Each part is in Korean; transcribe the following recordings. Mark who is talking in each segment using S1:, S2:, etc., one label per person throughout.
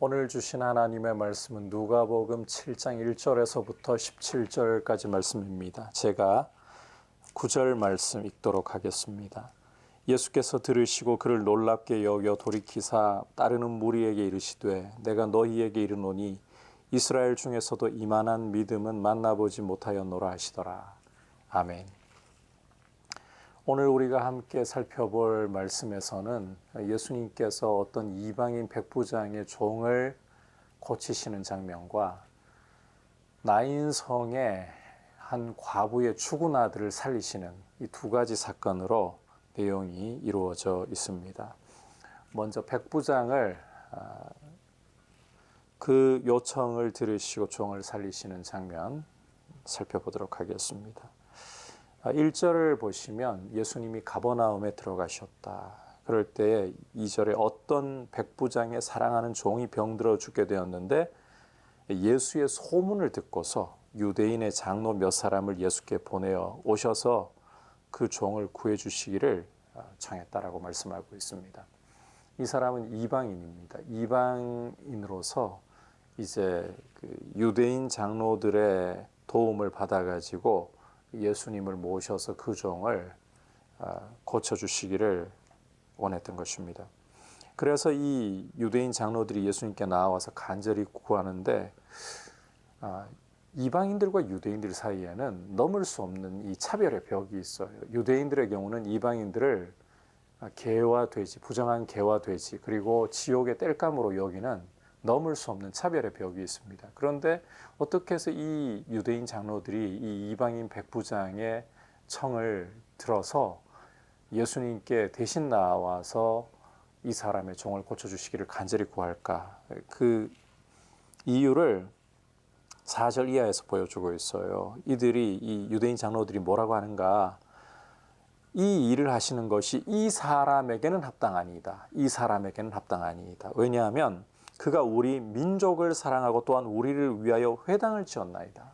S1: 오늘 주신 하나님의 말씀은 누가복음 7장 1절에서부터 17절까지 말씀입니다. 제가 9절 말씀 읽도록 하겠습니다. 예수께서 들으시고 그를 놀랍게 여겨 돌이키사 따르는 무리에게 이르시되 내가 너희에게 이르노니 이스라엘 중에서도 이만한 믿음은 만나보지 못하였노라 하시더라. 아멘. 오늘 우리가 함께 살펴볼 말씀에서는 예수님께서 어떤 이방인 백부장의 종을 고치시는 장면과 나인성의 한 과부의 죽은 아들을 살리시는 이 두 가지 사건으로 내용이 이루어져 있습니다. 먼저 백부장을 아, 그 요청을 들으시고 종을 살리시는 장면 살펴보도록 하겠습니다. 1절을 보시면 예수님이 가버나움에 들어가셨다. 그럴 때 2절에 어떤 백부장의 사랑하는 종이 병들어 죽게 되었는데 예수의 소문을 듣고서 유대인의 장로 몇 사람을 예수께 보내어 오셔서 그 종을 구해 주시기를 청했다라고 말씀하고 있습니다. 이 사람은 이방인입니다. 이방인으로서 이제 그 유대인 장로들의 도움을 받아가지고 예수님을 모셔서 그 종을 고쳐 주시기를 원했던 것입니다. 그래서 이 유대인 장로들이 예수님께 나와서 간절히 구하는데 이방인들과 유대인들 사이에는 넘을 수 없는 이 차별의 벽이 있어요. 유대인들의 경우는 이방인들을 개와 돼지, 부정한 개와 돼지, 그리고 지옥의 땔감으로 여기는 넘을 수 없는 차별의 벽이 있습니다. 그런데 어떻게 해서 이 유대인 장로들이 이 이방인 백부장의 청을 들어서 예수님께 대신 나와서 이 사람의 종을 고쳐주시기를 간절히 구할까? 그 이유를 4절 이하에서 보여주고 있어요. 이들이 이 유대인 장로들이 뭐라고 하는가? 이 일을 하시는 것이 이 사람에게는 합당하니다. 이 사람에게는 합당하니다. 왜냐하면 그가 우리 민족을 사랑하고 또한 우리를 위하여 회당을 지었나이다.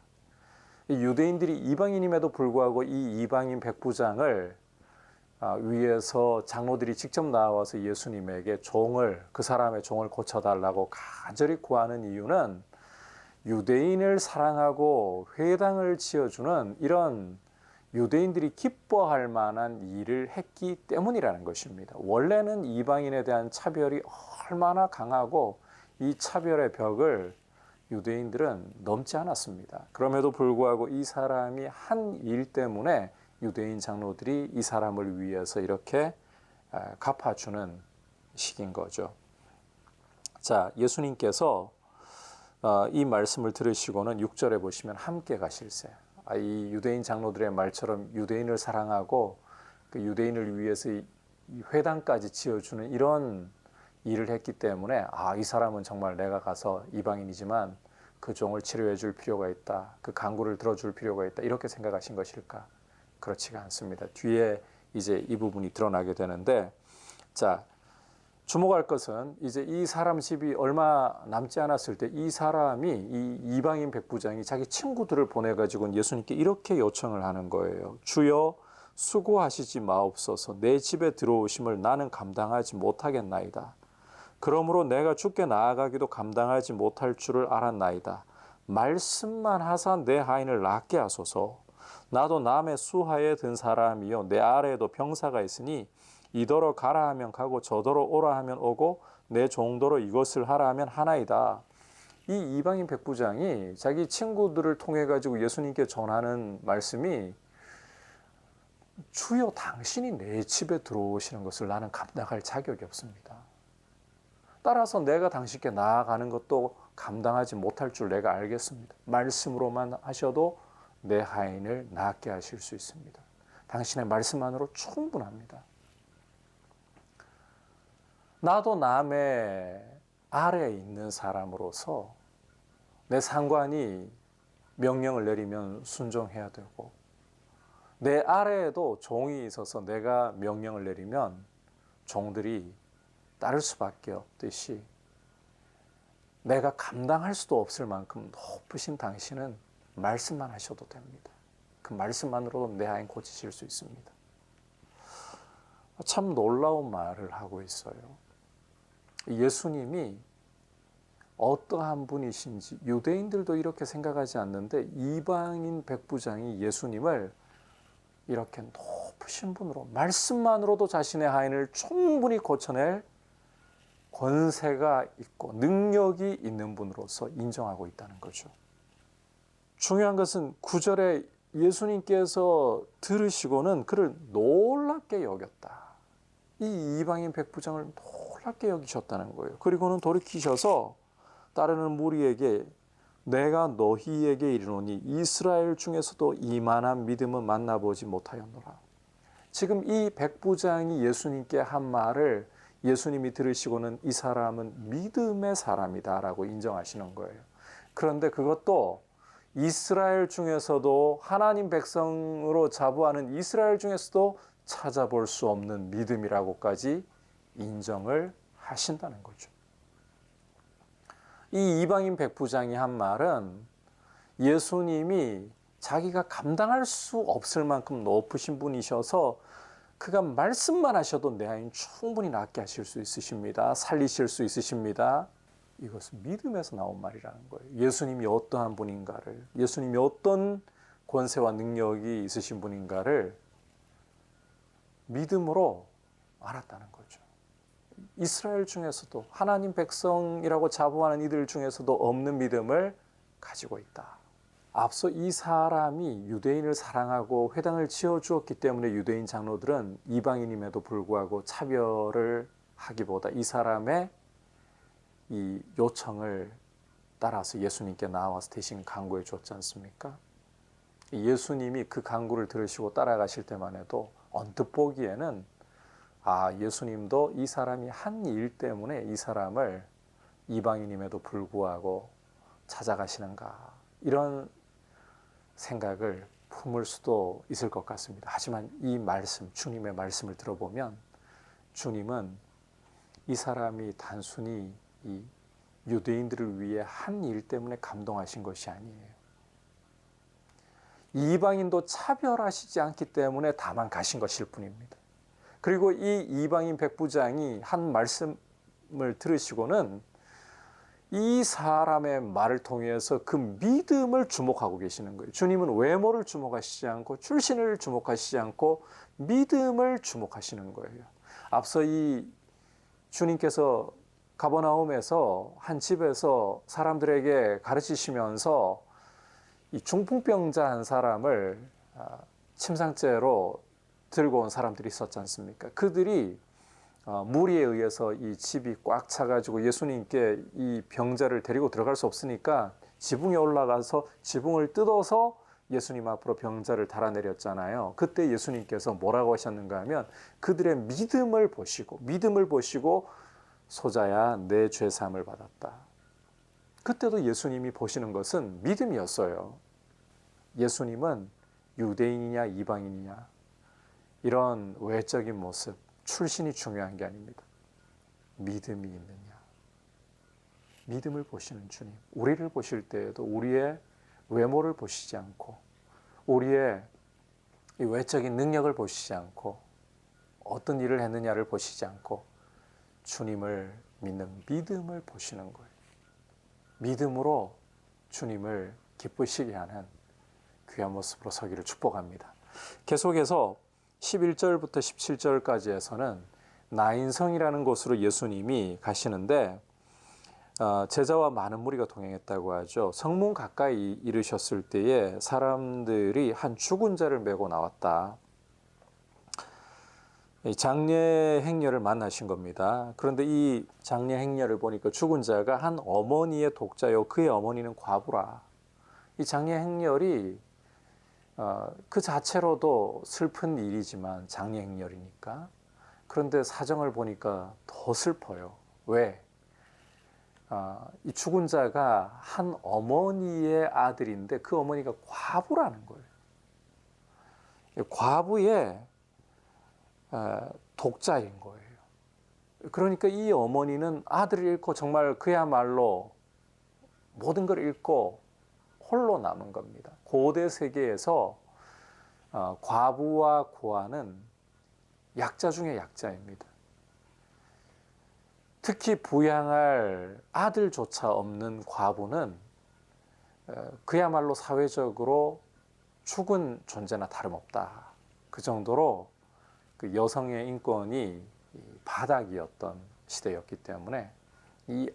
S1: 유대인들이 이방인임에도 불구하고 이 이방인 백부장을 아, 위해서 장로들이 직접 나와서 예수님에게 종을 그 사람의 종을 고쳐달라고 간절히 구하는 이유는 유대인을 사랑하고 회당을 지어주는 이런 유대인들이 기뻐할 만한 일을 했기 때문이라는 것입니다. 원래는 이방인에 대한 차별이 얼마나 강하고 이 차별의 벽을 유대인들은 넘지 않았습니다. 그럼에도 불구하고 이 사람이 한 일 때문에 유대인 장로들이 이 사람을 위해서 이렇게 갚아주는 식인 거죠. 자, 예수님께서 어, 이 말씀을 들으시고는 6절에 보시면 함께 가실세. 아, 이 유대인 장로들의 말처럼 유대인을 사랑하고 그 유대인을 위해서 이 회당까지 지어주는 이런 일을 했기 때문에 아, 이 사람은 정말 내가 가서 이방인이지만 그 종을 치료해 줄 필요가 있다. 그 강구를 들어 줄 필요가 있다. 이렇게 생각하신 것일까? 그렇지가 않습니다. 뒤에 이제 이 부분이 드러나게 되는데 자, 주목할 것은 이제 이 사람 집이 얼마 남지 않았을 때 이 사람이 이 이방인 백부장이 자기 친구들을 보내 가지고 예수님께 이렇게 요청을 하는 거예요. 주여 수고하시지 마옵소서. 내 집에 들어오심을 나는 감당하지 못하겠나이다. 그러므로 내가 죽게 나아가기도 감당하지 못할 줄을 알았나이다. 말씀만 하사 내 하인을 낫게 하소서. 나도 남의 수하에 든 사람이요 내 아래에도 병사가 있으니 이더러 가라 하면 가고 저더러 오라 하면 오고 내 정도로 이것을 하라 하면 하나이다. 이 이방인 백부장이 자기 친구들을 통해 가지고 예수님께 전하는 말씀이 주여 당신이 내 집에 들어오시는 것을 나는 감당할 자격이 없습니다. 따라서 내가 당신께 나아가는 것도 감당하지 못할 줄 내가 알겠습니다. 말씀으로만 하셔도 내 하인을 낫게 하실 수 있습니다. 당신의 말씀만으로 충분합니다. 나도 남의 아래에 있는 사람으로서 내 상관이 명령을 내리면 순종해야 되고 내 아래에도 종이 있어서 내가 명령을 내리면 종들이 따를 수밖에 없듯이 내가 감당할 수도 없을 만큼 높으신 당신은 말씀만 하셔도 됩니다. 그 말씀만으로도 내 아인 고치실 수 있습니다. 참 놀라운 말을 하고 있어요. 예수님이 어떠한 분이신지 유대인들도 이렇게 생각하지 않는데 이방인 백부장이 예수님을 이렇게 높으신 분으로 말씀만으로도 자신의 하인을 충분히 고쳐낼 권세가 있고 능력이 있는 분으로서 인정하고 있다는 거죠. 중요한 것은 구절에 예수님께서 들으시고는 그를 놀랍게 여겼다. 이 이방인 백부장을 놀랍게 여기셨다는 거예요. 그리고는 돌이키셔서 따르는 무리에게 내가 너희에게 이르노니 이스라엘 중에서도 이만한 믿음은 만나보지 못하였노라. 지금 이 백부장이 예수님께 한 말을 예수님이 들으시고는 이 사람은 믿음의 사람이다라고 인정하시는 거예요. 그런데 그것도 이스라엘 중에서도 하나님 백성으로 자부하는 이스라엘 중에서도 찾아볼 수 없는 믿음이라고까지 인정을 하신다는 거죠. 이 이방인 백부장이 한 말은 예수님이 자기가 감당할 수 없을 만큼 높으신 분이셔서 그가 말씀만 하셔도 내 아이는 충분히 낫게 하실 수 있으십니다. 살리실 수 있으십니다. 이것은 믿음에서 나온 말이라는 거예요. 예수님이 어떠한 분인가를, 예수님이 어떤 권세와 능력이 있으신 분인가를 믿음으로 알았다는 거죠. 이스라엘 중에서도 하나님 백성이라고 자부하는 이들 중에서도 없는 믿음을 가지고 있다. 앞서 이 사람이 유대인을 사랑하고 회당을 지어 주었기 때문에 유대인 장로들은 이방인임에도 불구하고 차별을 하기보다 이 사람의 이 요청을 따라서 예수님께 나와서 대신 강구해 주었지 않습니까? 예수님이 그 강구를 들으시고 따라가실 때만 해도 언뜻 보기에는 아, 예수님도 이 사람이 한 일 때문에 이 사람을 이방인임에도 불구하고 찾아가시는가 이런 생각을 품을 수도 있을 것 같습니다. 하지만 이 말씀, 주님의 말씀을 들어보면 주님은 이 사람이 단순히 이 유대인들을 위해 한 일 때문에 감동하신 것이 아니에요. 이방인도 차별하시지 않기 때문에 다만 가신 것일 뿐입니다. 그리고 이 이방인 백부장이 한 말씀을 들으시고는 이 사람의 말을 통해서 그 믿음을 주목하고 계시는 거예요. 주님은 외모를 주목하시지 않고 출신을 주목하시지 않고 믿음을 주목하시는 거예요. 앞서 이 주님께서 가버나움에서 한 집에서 사람들에게 가르치시면서 이 중풍병자 한 사람을 아, 침상째로 들고 온 사람들이 있었지 않습니까? 그들이 어, 무리에 의해서 이 집이 꽉 차가지고 예수님께 이 병자를 데리고 들어갈 수 없으니까 지붕에 올라가서 지붕을 뜯어서 예수님 앞으로 병자를 달아내렸잖아요. 그때 예수님께서 뭐라고 하셨는가 하면 그들의 믿음을 보시고 믿음을 보시고 소자야 내 죄삼을 받았다. 그때도 예수님이 보시는 것은 믿음이었어요. 예수님은 유대인이냐 이방인이냐 이런 외적인 모습, 출신이 중요한 게 아닙니다. 믿음이 있느냐. 믿음을 보시는 주님. 우리를 보실 때에도 우리의 외모를 보시지 않고 우리의 외적인 능력을 보시지 않고 어떤 일을 했느냐를 보시지 않고 주님을 믿는 믿음을 보시는 거예요. 믿음으로 주님을 기쁘시게 하는 귀한 모습으로 서기를 축복합니다. 계속해서 11절부터 17절까지에서는 나인성이라는 곳으로 예수님이 가시는데 어, 제자와 많은 무리가 동행했다고 하죠. 성문 가까이 이르셨을 때에 사람들이 한 죽은 자를 메고 나왔다. 장례 행렬을 만나신 겁니다. 그런데 이 장례 행렬을 보니까 죽은 자가 한 어머니의 독자요. 그의 어머니는 과부라. 이 장례 행렬이 어, 그 자체로도 슬픈 일이지만 장례 행렬이니까. 그런데 사정을 보니까 더 슬퍼요. 왜? 어, 이 죽은 자가 한 어머니의 아들인데 그 어머니가 과부라는 거예요. 과부의 독자인 거예요. 그러니까 이 어머니는 아들을 잃고 정말 그야말로 모든 걸 잃고 홀로 남은 겁니다. 고대 세계에서 어, 과부와 고아는 약자 중의 약자입니다. 특히 부양할 아들조차 없는 과부는 어, 그야말로 사회적으로 죽은 존재나 다름없다. 그 정도로 그 여성의 인권이 이 바닥이었던 시대였기 때문에 이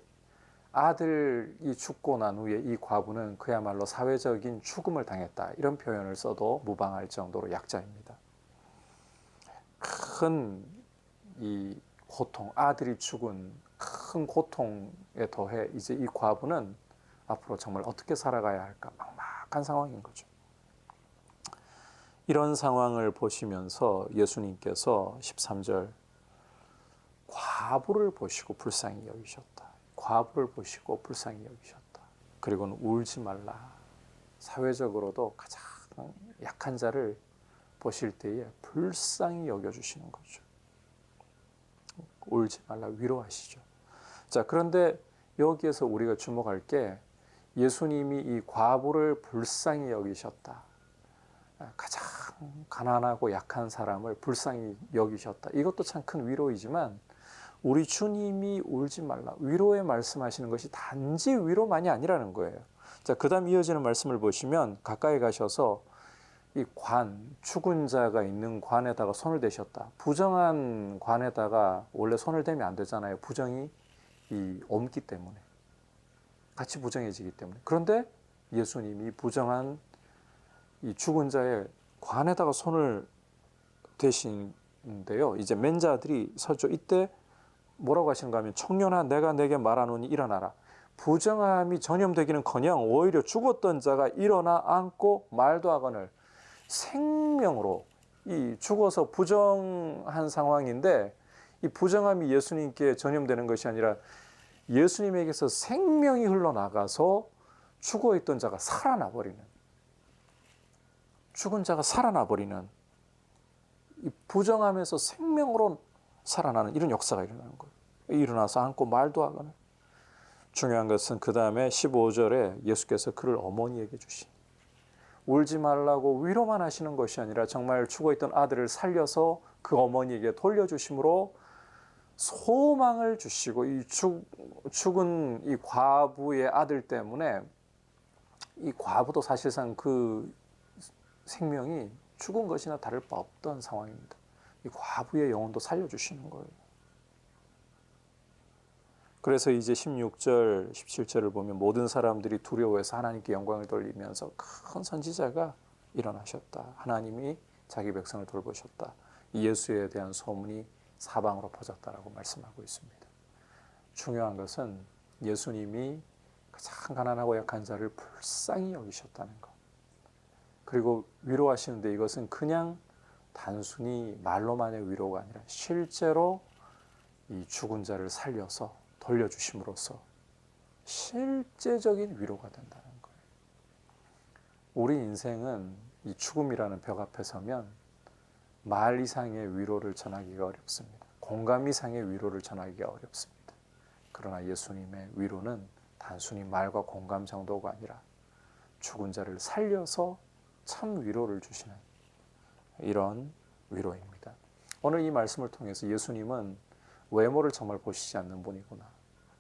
S1: 아들이 죽고 난 후에 이 과부는 그야말로 사회적인 죽음을 당했다. 이런 표현을 써도 무방할 정도로 약자입니다. 큰 이 고통, 아들이 죽은 큰 고통에 더해 이제 이 과부는 앞으로 정말 어떻게 살아가야 할까 막막한 상황인 거죠. 이런 상황을 보시면서 예수님께서 13절 과부를 보시고 불쌍히 여기셨다. 과부를 보시고 불쌍히 여기셨다. 그리고는 울지 말라. 사회적으로도 가장 약한 자를 보실 때에 불쌍히 여겨주시는 거죠. 울지 말라 위로하시죠. 자, 그런데 여기에서 우리가 주목할 게 예수님이 이 과부를 불쌍히 여기셨다. 가장 가난하고 약한 사람을 불쌍히 여기셨다. 이것도 참 큰 위로이지만 우리 주님이 울지 말라. 위로에 말씀하시는 것이 단지 위로만이 아니라는 거예요. 자, 그다음 이어지는 말씀을 보시면 가까이 가셔서 이 관, 죽은 자가 있는 관에다가 손을 대셨다. 부정한 관에다가 원래 손을 대면 안 되잖아요. 부정이 이 옮기 때문에. 같이 부정해지기 때문에. 그런데 예수님이 부정한 이 죽은 자의 관에다가 손을 대신데요. 이제 맨자들이 서죠. 이때 뭐라고 하시는가 하면 청년아 내가 내게 말하노니 일어나라. 부정함이 전염되기는커녕 오히려 죽었던 자가 일어나 앉고 말도 하거늘 생명으로 이 죽어서 부정한 상황인데 이 부정함이 예수님께 전염되는 것이 아니라 예수님에게서 생명이 흘러나가서 죽어 있던 자가 살아나 버리는 죽은 자가 살아나 버리는 이 부정함에서 생명으로 살아나는 이런 역사가 일어나는 거예요. 일어나서 앉고 말도 하거나 중요한 것은 그 다음에 15절에 예수께서 그를 어머니에게 주신 울지 말라고 위로만 하시는 것이 아니라 정말 죽어있던 아들을 살려서 그 어머니에게 돌려주심으로 소망을 주시고 이 죽, 죽은 이 과부의 아들 때문에 이 과부도 사실상 그 생명이 죽은 것이나 다를 바 없던 상황입니다. 이 과부의 영혼도 살려주시는 거예요. 그래서 이제 16절, 17절을 보면 모든 사람들이 두려워해서 하나님께 영광을 돌리면서 큰 선지자가 일어나셨다. 하나님이 자기 백성을 돌보셨다. 예수에 대한 소문이 사방으로 퍼졌다라고 말씀하고 있습니다. 중요한 것은 예수님이 가장 가난하고 약한 자를 불쌍히 여기셨다는 것. 그리고 위로하시는데 이것은 그냥 단순히 말로만의 위로가 아니라 실제로 이 죽은 자를 살려서 돌려주심으로써 실제적인 위로가 된다는 거예요. 우리 인생은 이 죽음이라는 벽 앞에 서면 말 이상의 위로를 전하기가 어렵습니다. 공감 이상의 위로를 전하기가 어렵습니다. 그러나 예수님의 위로는 단순히 말과 공감 정도가 아니라 죽은 자를 살려서 참 위로를 주시는 이런 위로입니다. 오늘 이 말씀을 통해서 예수님은 외모를 정말 보시지 않는 분이구나.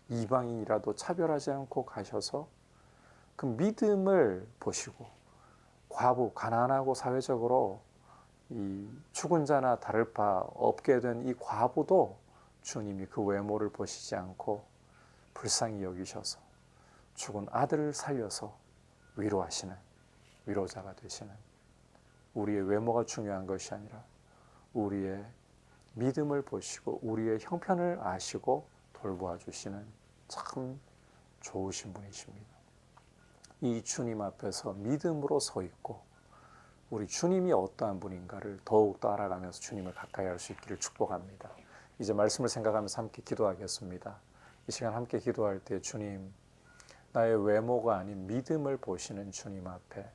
S1: 이방인이라도 차별하지 않고 가셔서 그 믿음을 보시고 과부, 가난하고 사회적으로 이 죽은 자나 다를 바 없게 된 이 과부도 주님이 그 외모를 보시지 않고 불쌍히 여기셔서 죽은 아들을 살려서 위로하시는 위로자가 되시는 우리의 외모가 중요한 것이 아니라 우리의 믿음을 보시고 우리의 형편을 아시고 돌보아 주시는 참 좋으신 분이십니다. 이 주님 앞에서 믿음으로 서 있고 우리 주님이 어떠한 분인가를 더욱더 알아가면서 주님을 가까이 할 수 있기를 축복합니다. 이제 말씀을 생각하면서 함께 기도하겠습니다. 이 시간 함께 기도할 때 주님 나의 외모가 아닌 믿음을 보시는 주님 앞에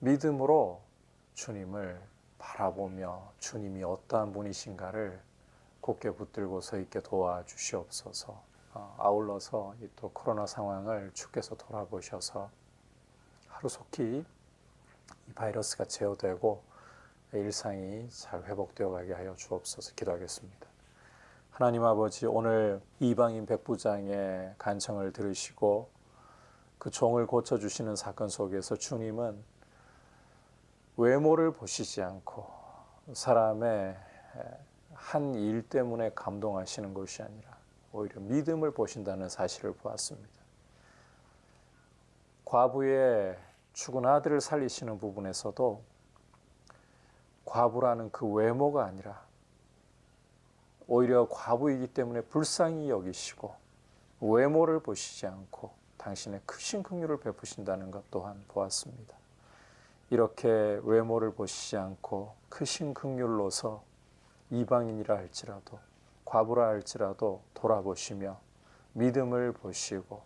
S1: 믿음으로 주님을 바라보며 주님이 어떠한 분이신가를 굳게 붙들고 서 있게 도와주시옵소서. 어, 아울러서 이 또 코로나 상황을 주께서 돌아보셔서 하루속히 이 바이러스가 제어되고 일상이 잘 회복되어 가게 하여 주옵소서 기도하겠습니다. 하나님 아버지 오늘 이방인 백부장의 간청을 들으시고 그 종을 고쳐 주시는 사건 속에서 주님은 외모를 보시지 않고 사람의 한 일 때문에 감동하시는 것이 아니라 오히려 믿음을 보신다는 사실을 보았습니다. 과부의 죽은 아들을 살리시는 부분에서도 과부라는 그 외모가 아니라 오히려 과부이기 때문에 불쌍히 여기시고 외모를 보시지 않고 당신의 크신 긍휼을 베푸신다는 것 또한 보았습니다. 이렇게 외모를 보시지 않고 크신 긍휼로서 이방인이라 할지라도 과부라 할지라도 돌아보시며 믿음을 보시고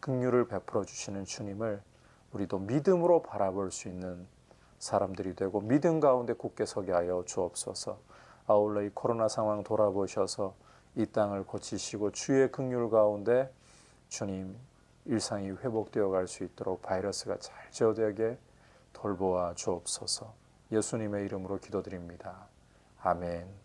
S1: 긍휼을 베풀어 주시는 주님을 우리도 믿음으로 바라볼 수 있는 사람들이 되고 믿음 가운데 굳게 서게 하여 주옵소서. 아울러 이 코로나 상황 돌아보셔서 이 땅을 고치시고 주의 긍휼 가운데 주님 일상이 회복되어 갈 수 있도록 바이러스가 잘 제어되게 돌보아 주옵소서. 예수님의 이름으로 기도드립니다. 아멘.